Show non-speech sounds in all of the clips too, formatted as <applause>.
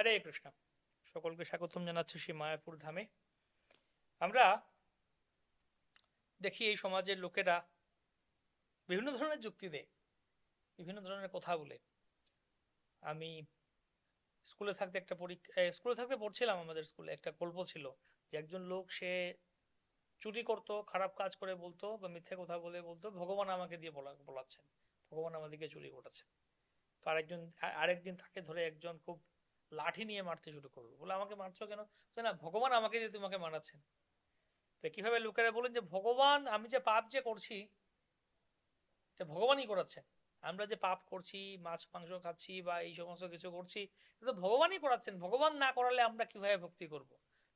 হরে কৃষ্ণ। সকলকে স্বাগতম জানাচ্ছি শ্রী মায়াপুর ধামে। আমরা দেখি এই সমাজের লোকেরা বিভিন্ন ধরনের যুক্তি দেয়, বিভিন্ন ধরনের কথা বলে। আমি স্কুলে থাকতে একটা পরীক্ষা স্কুলে থাকতে পড়ছিলাম আমাদের স্কুলে, একটা গল্প ছিল যে একজন লোক সে চুরি করতো, খারাপ কাজ করে বলতো বা মিথ্যে কথা বলে বলতো, ভগবান আমাকে দিয়ে বলা, বলাচ্ছেন, ভগবান আমাদেরকে চুরি করেছে তো আরেকজন আরেকদিন তাকে ধরে একজন খুব লাঠি নিয়ে মারতে শুরু করল। বলে, আমাকে মারছো কেন? না, ভগবান আমাকে দিয়ে তোমাকে মারাচ্ছেন তো কীভাবে লোকেরা বলেন যে, ভগবান, আমি যে পাপ যে করছি ভগবানই করাচ্ছেন আমরা যে পাপ করছি, মাছ, মাংস খাচ্ছি বা এই সমস্ত কিছু করছি তো ভগবানই করাচ্ছেন। ভগবান না করালে আমরা কীভাবে ভক্তি করব?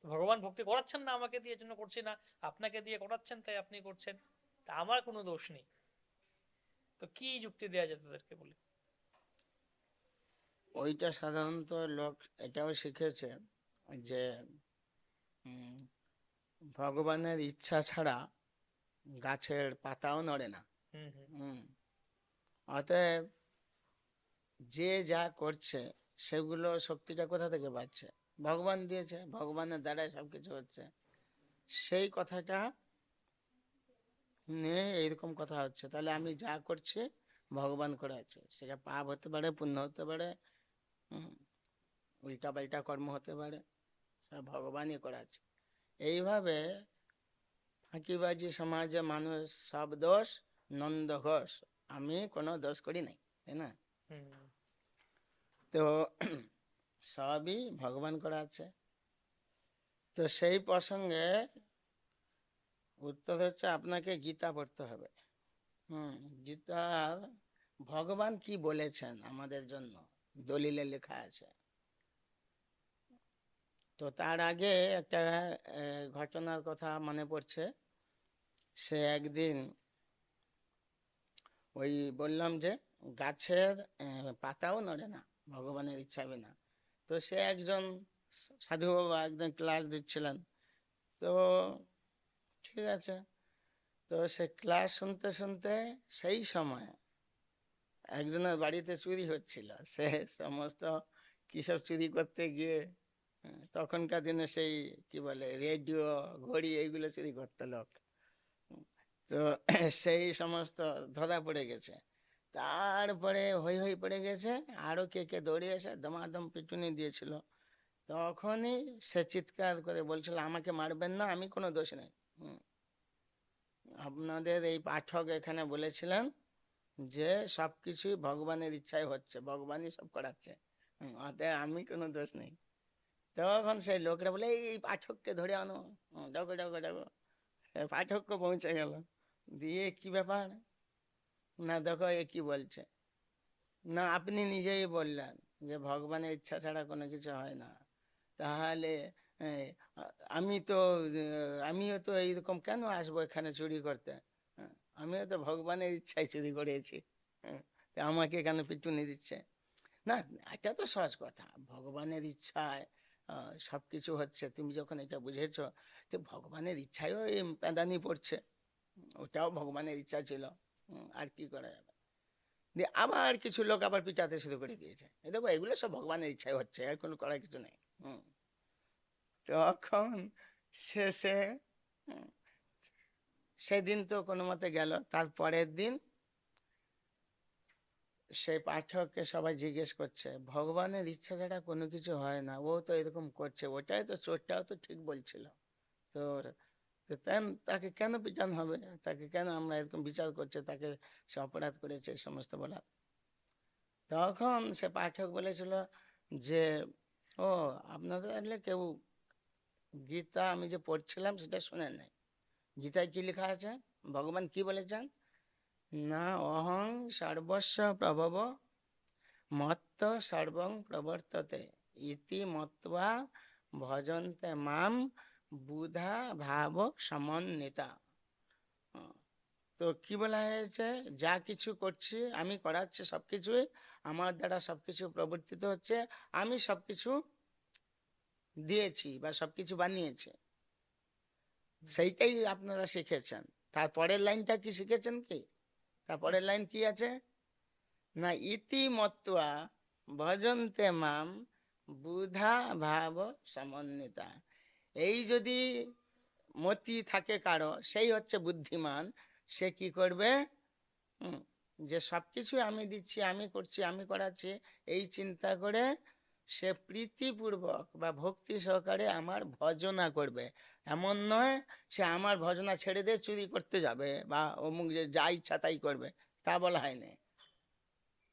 ভগবান ভক্তি করাচ্ছেন না, আমাকে দিয়ে জন্য করছি না, আপনাকে দিয়ে করাচ্ছেন, তাই আপনি করছেন। তা আমার কোনো দোষ নেই। তো কি যুক্তি দেওয়া যায় তাদেরকে বলে? ওইটা সাধারণত লোক এটাও শিখেছে যে ভগবানের ইচ্ছা ছাড়া গাছের পাতাও নড়ে না। অতএব যে যা করছে সেগুলো শক্তিটা কোথা থেকে পাচ্ছে? ভগবান দিয়েছে ভগবানের দ্বারাই সবকিছু হচ্ছে। সেই কথাটা নিয়ে এইরকম কথা হচ্ছে। তাহলে আমি যা করছি ভগবান করে আছে। সেটা পাপ হতে পারে পুণ্য হতে পারে হুম। উল্টা পাল্টা কর্ম হতে পারে সব ভগবানই করে আছে এইভাবে ফাঁকিবাজি সমাজে মানুষ সব দোষ নন্দ ঘোষ। আমি কোনো দোষ করি নাই তাই না? তো <clears throat> সবই ভগবান করা আছে তো সেই প্রসঙ্গে উত্তর হচ্ছে আপনাকে গীতা পড়তে হবে। হুম গীতার ভগবান কি বলেছেন আমাদের জন্য? দলিলে লেখা আছে। তো তার আগে একটা ঘটনার কথা মনে পড়ছে। সে একদিন ওই বললাম যে, গাছের পাতাও নড়ে না, ভগবানের ইচ্ছা বিনা। তো সে একজন সাধু বাবা একজন ক্লাস দিচ্ছিলেন। তো ঠিক আছে। তো সে ক্লাস শুনতে শুনতে সেই সময় একজনের বাড়িতে চুরি হচ্ছিল, সে সমস্ত কিসব চুরি করতে গিয়ে তখনকার দিনে সেই কি বলে, রেডিও, ঘড়ি এইগুলো চুরি করতো লোক। তো সেই সমস্ত ধরা পড়ে গেছে। তারপরে হই হই পড়ে গেছে, আরও কে কে দৌড়ে এসে দমাদম পিটুনি দিয়েছিল। তখনই সে চিৎকার করে বলছিল, আমাকে মারবেন না, আমি কোনো দোষ নেই। আপনাদের এই পাঠক এখানে বলেছিলেন যে সবকিছুই ভগবানের ইচ্ছায় হচ্ছে, ভগবানই সব করাচ্ছে। অতএব আমি কোনো দোষ নেই। তখন সেই লোকরা বলে, এই পাঠককে ধরে আনো। ডাকো ডাকো ডাকো এ পাঠককে পৌঁছে গেল। দিয়ে কি ব্যাপার? না, দেখো এ কি বলছে। না, আপনি নিজেই বললেন যে ভগবানের ইচ্ছা ছাড়া কোনো কিছু হয় না। তাহলে আমি তো আমিও তো এইরকম কেন আসব এখানে চুরি করতে? আমিও তো ভগবানের ইচ্ছায় চুরি করেছি। হ্যাঁ, আমাকে কেন পিটুনি দিচ্ছে? না এটা তো সহজ কথা। ভগবানের ইচ্ছায় সব কিছু হচ্ছে। তুমি যখন এটা বুঝেছ তো ভগবানের ইচ্ছায়ও এই প্যাদানি পড়ছে। ওটাও ভগবানের ইচ্ছা ছিল। আর কি করা যাবে? দিয়ে আবার কিছু লোক আবার পিটাতে শুরু করে দিয়েছে। দেখো এগুলো সব ভগবানের ইচ্ছায় হচ্ছে আর কোনো করার কিছু নেই। তখন শেষে সেদিন তো কোনো মতে গেল। তার পরের দিন সেই পাঠককে সবাই জিজ্ঞেস করছে, ভগবানের ইচ্ছা ছাড়া কোনো কিছু হয় না, ও তো এরকম করছে, ওটাই তো চোরটাও তো ঠিক বলছিল। তো তাকে কেন পিটান হবে? তাকে কেন আমরা এরকম বিচার করছে, তাকে সে অপরাধ করেছে সমস্ত বলা তখন সে পাঠক বলেছিল যে, ও, আপনাদের আসলে কেউ গীতা আমি যে পড়ছিলাম সেটা শুনে নাই গীতায় কি লেখা আছে? ভগবান কি বলেছেন? না অহং সর্বস্ব প্রভব মত্ত সর্বং প্রবর্ততে। ইতি মত্বা ভজন্তে মাম বুধা ভাব সমন্বিতা। তো কি বলা হয়েছে? যা কিছু করছি, আমি করাচ্ছি সব কিছুই আমার দ্বারা সব কিছু প্রবর্তিত হচ্ছে, আমি সব কিছু দিয়েছি বা সব কিছু বানিয়েছি। সেইটাই আপনারা শিখেছেন। তারপরের লাইনটা কি শিখেছেন কি? তারপরের লাইন কি আছে? না ইতি মত্বা ভজন্তে মাম বুধা ভাব সমন্বিতা। এই যদি মতি থাকে কারও, সেই হচ্ছে বুদ্ধিমান, সে কি করবে? যে সবকিছু আমি দিচ্ছি, আমি করছি, আমি করাচ্ছি, এই চিন্তা করে সে প্রীতিপূর্বক বা ভক্তি সহকারে আমার ভজনা করবে। এমন নয় সে আমার ভজনা ছেড়ে দিয়ে চুরি করতে যাবে বা অমুক যে যা ইচ্ছা তাই করবে, তা বলা হয়নি।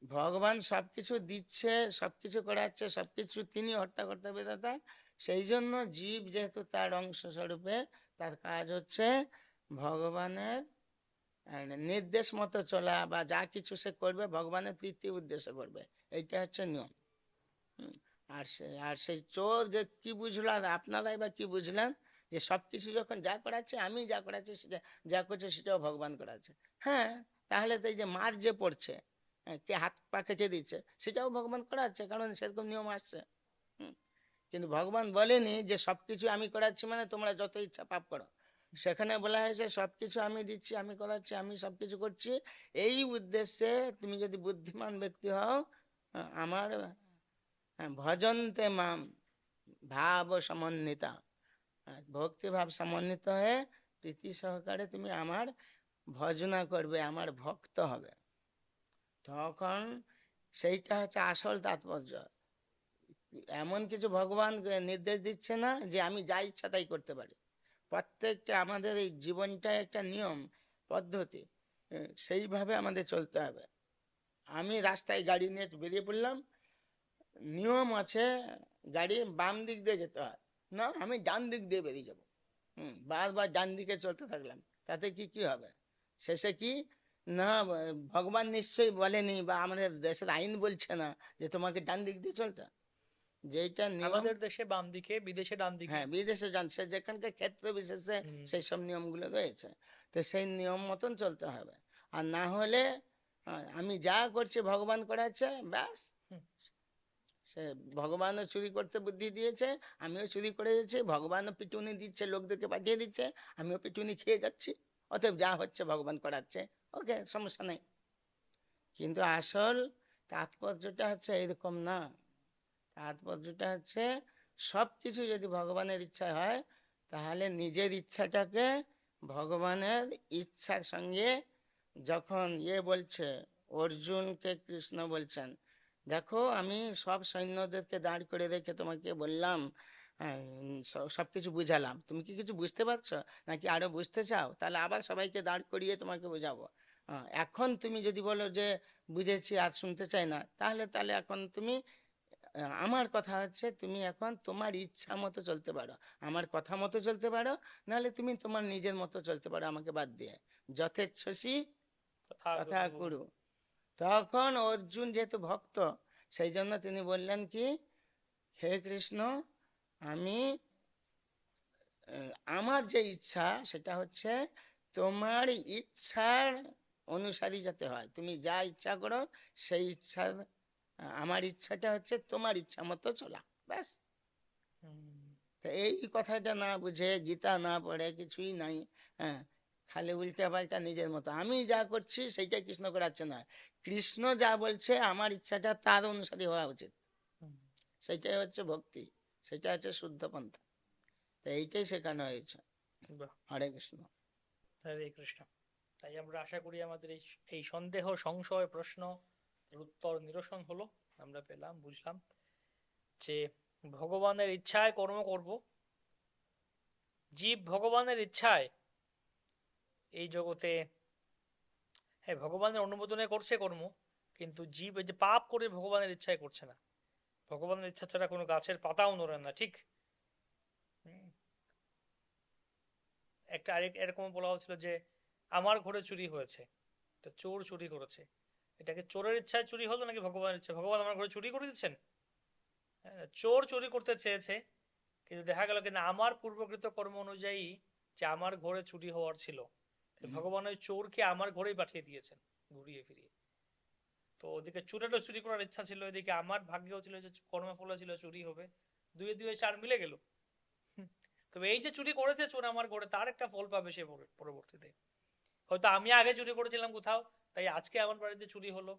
ভগবান সব কিছু দিচ্ছে সব কিছু করাচ্ছে সব কিছু তিনি হর্তাকর্তা বিধাতা সেই জন্য জীব যেহেতু তার অংশ স্বরূপে, তার কাজ হচ্ছে ভগবানের নির্দেশ মতো চলা বা যা কিছু সে করবে, ভগবানের তৃতীয় উদ্দেশ্যে করবে। এইটা হচ্ছে নিয়ম। আর সে আর সেই চোর যে কি বুঝলো আর আপনারাই বা কি বুঝলেন? যে সবকিছু যখন যা করাচ্ছে আমি যা করাচ্ছি সেটা যা করছে সেটাও ভগবান করাচ্ছে। হ্যাঁ তাহলে তো এই যে মার যে পড়ছে হ্যাঁ, কে হাত পা কেটে দিচ্ছে সেটাও ভগবান করাচ্ছে কারণ সেরকম নিয়ম আসছে। কিন্তু ভগবান বলেনি যে সবকিছু আমি করাচ্ছি মানে তোমরা যত ইচ্ছা পাপ করো। সেখানে বলা হয়েছে সবকিছু আমি দিচ্ছি আমি করাচ্ছি আমি সবকিছু করছি। এই উদ্দেশ্যে তুমি যদি বুদ্ধিমান ব্যক্তি হও আমার ভজন্তে মাম ভাব সমন্বিতা ভক্তিভাব সমন্বিত হয়ে প্রীতি সহকারে তুমি আমার ভজনা করবে, আমার ভক্ত হবে। তখন সেইটা হচ্ছে আসল তাৎপর্য। এমন কিছু ভগবান নির্দেশ দিচ্ছে না যে আমি যা ইচ্ছা তাই করতে পারি। প্রত্যেকটা আমাদের এই জীবনটা একটা নিয়ম, পদ্ধতি সেইভাবে আমাদের চলতে হবে। আমি রাস্তায় গাড়ি নিয়ে বেরিয়ে পড়লাম নিয়ম আছে গাড়ি বাম দিক দিয়ে যেতে হয়। না আমি ডান দিক দিয়ে বেরিয়ে যাব। হুম বারবার ডান দিকে চলতে থাকলাম তাতে কি কি হবে? শেষে কি? না ভগবান নিশ্চয়ই বলেনি বা আমাদের দেশের আইন বলছে না যে তোমাকে ডান দিক দিয়ে চলতে যেটা আমাদের দেশে বাম দিকে বিদেশে ডান দিকে। হ্যাঁ বিদেশে যান সে যেখানকার ক্ষেত্র বিশেষে। সেই সব নিয়মগুলো রয়েছে। তো সেই নিয়ম মতন চলতে হবে। আর না হলে আমি যা করছি ভগবান করাচ্ছে ব্যাস। সে ভগবানও চুরি করতে বুদ্ধি দিয়েছে, আমিও চুরি করে যাচ্ছি ভগবানও পিটুনি দিচ্ছে, লোকদেরকে পাঠিয়ে দিচ্ছে, আমিও পিটুনি খেয়ে যাচ্ছি, অতএব যা হচ্ছে ভগবান করাচ্ছে, ওকে, সমস্যা নেই। কিন্তু আসল তাৎপর্যটা হচ্ছে এরকম না। তাৎপর্যটা হচ্ছে সব কিছু যদি ভগবানের ইচ্ছা হয়, তাহলে নিজের ইচ্ছাটাকে ভগবানের ইচ্ছার সঙ্গে যখন ইয়ে বলছে, অর্জুনকে কৃষ্ণ বলছেন দেখো আমি সব সৈন্যদেরকে দাঁড় করে রেখে তোমাকে বললাম সব কিছু বুঝালাম। তুমি কি কিছু বুঝতে পারছ? নাকি আরও বুঝতে চাও? তাহলে আবার সবাইকে দাঁড় করিয়ে তোমাকে বোঝাবো। এখন তুমি যদি বলো যে বুঝেছি আর শুনতে চাই না তাহলে তাহলে এখন তুমি আমার কথা হচ্ছে তুমি এখন তোমার ইচ্ছা মতো চলতে পারো। আমার কথা মতো চলতে পারো নাহলে তুমি তোমার নিজের মতো চলতে পারো আমাকে বাদ দিয়ে। যথেচ্ছসী কথা করু তখন অর্জুন যেহেতু ভক্ত সেই জন্য তিনি বললেন কি হে কৃষ্ণ আমি আমার যে ইচ্ছা সেটা হচ্ছে তোমার ইচ্ছার অনুসারী যাতে হয়। তুমি যা ইচ্ছা করো সেই ইচ্ছার আহ, আমার ইচ্ছাটা হচ্ছে তোমার ইচ্ছা মতো চলা। ব্যাস। এই কথাটা না বুঝে গীতা না পড়ে কিছুই নাই হ্যাঁ। খালি উল্টা পাল্টা নিজের মতো। আমি যা করছি সেইটাই কৃষ্ণ করাচ্ছে না কৃষ্ণ যা বলছে আমার ইচ্ছাটা তার অনুসারী হওয়া উচিত। সেটাই হচ্ছে ভক্তি। সেটা হচ্ছে শুদ্ধ পন্থা। তো এইটাই শেখানো হয়েছে। হরে কৃষ্ণ। হরে কৃষ্ণ। তাই আমরা আশা করি আমাদের এই এই সন্দেহ সংশয় প্রশ্ন উত্তর নিরসন হলো। আমরা পেলাম বুঝলাম যে ভগবানের ইচ্ছায় কর্ম করব। জীব ভগবানের ইচ্ছায় এই জগতে হ্যাঁ ভগবানের অনুমোদনে করছে কর্ম কিন্তু জীব যে পাপ করে ভগবানের ইচ্ছায় করছে না ভগবানের ইচ্ছা ছাড়া কোনো গাছের পাতাও নড়ে না ঠিক। একটা আরেক এরকম বলা হচ্ছিল যে আমার ঘরে চুরি হয়েছে তা চোর চুরি করেছে এটাকে চোরের ইচ্ছায় চুরি হলো নাকি ভগবানের ইচ্ছা ভগবান আমার ঘরে চুরি করে দিচ্ছেন হ্যাঁ, চোর চুরি করতে চেয়েছে কিন্তু দেখা গেল কিনা আমার পূর্বকৃত কর্ম অনুযায়ী যে আমার ঘরে চুরি হওয়ার ছিল। ভগবান ওই চোরকে আমার ঘরেই পাঠিয়ে দিয়েছেন ঘুরিয়ে ফিরিয়ে। তো ওদিকে চোরেরও চুরি করার ইচ্ছা ছিল, এদিকে আমার ভাগ্যেও ছিল যে কর্মফলে ছিল, চুরি হবে। দুয়ে দুয়ে চার মিলে গেল। তবে এই যে চুরি করেছে চোর আমার ঘরে, তার একটা ফল পাবে সে পরবর্তীতে। হয়তো আমি আগে চুরি করেছিলাম কোথাও, তাই আজকে আমার বাড়িতে চুরি হলো।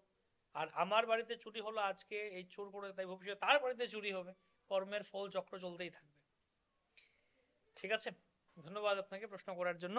আর আমার বাড়িতে চুরি হলো আজকে এই চোর করে, তাই ভবিষ্যতে তার বাড়িতে চুরি হবে। কর্মের ফল চক্র চলতেই থাকবে। ঠিক আছে? ধন্যবাদ আপনাকে প্রশ্ন করার জন্য।